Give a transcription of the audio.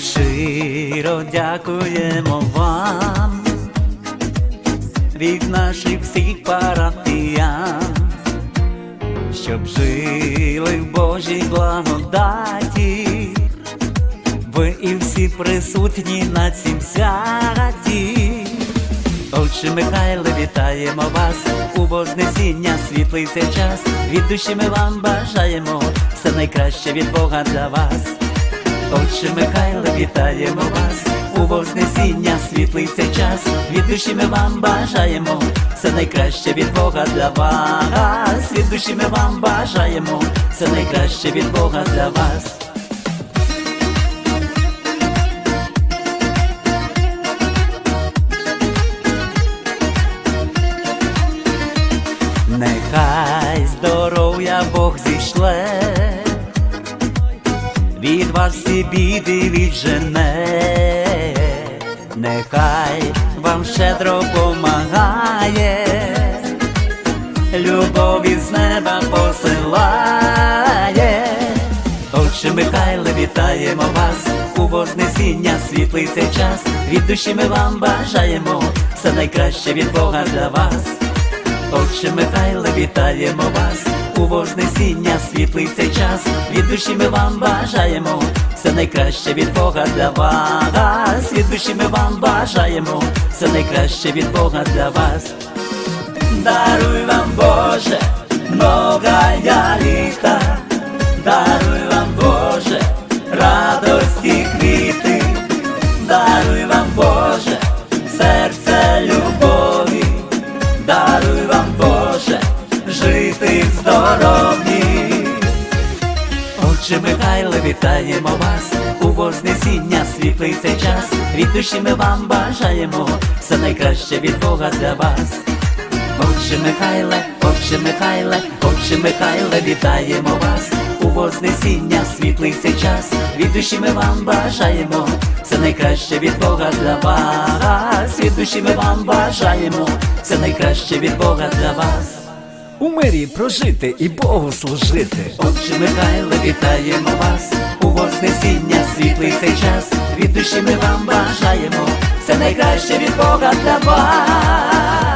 Щиро дякуємо вам від наших всіх парафіян, щоб жили в Божій благодаті, ви і всі присутні на цім святі. Отче Михайле, вітаємо вас у Вознесіння світлий цей час. Від душі ми вам бажаємо все найкраще від Бога для вас. Отче Михайле, вітаємо вас у Вознесіння світлий цей час. Від душі ми вам бажаємо все найкраще від Бога для вас. Від душі ми вам бажаємо все найкраще від Бога для вас. Від вас всі біди віджене, нехай вам щедро помагає, любові з неба посилає. Отче Михайле, вітаємо вас у Вознесіння світлий цей час. Від душі ми вам бажаємо все найкраще від Бога для вас. Отче Михайле, вітаємо вас у Вознесіння світлий цей час. Від душі ми вам бажаємо все найкраще від Бога для вас. Від душі ми вам бажаємо все найкраще від Бога для вас. Даруй вам, Боже, многая літа, даруй вам, Боже, радості квіти, даруй вам, Боже, серце любові, даруй вам, Боже, жити здорові. Отче Михайле, вітаємо вас у Вознесіння світлий цей час. Від душі ми вам бажаємо все найкраще від Бога для вас. Отче Михайле, Отче Михайле, Отче Михайле, вітаємо вас у Вознесіння світлий цей час. Від душі ми вам бажаємо все найкраще від Бога для вас. Від душі ми вам бажаємо все найкраще від Бога для вас. У мирі прожити і Богу служити. Отче Михайле, вітаємо вас у Вознесіння світлий цей час. Від душі ми вам бажаємо все найкраще від Бога для вас.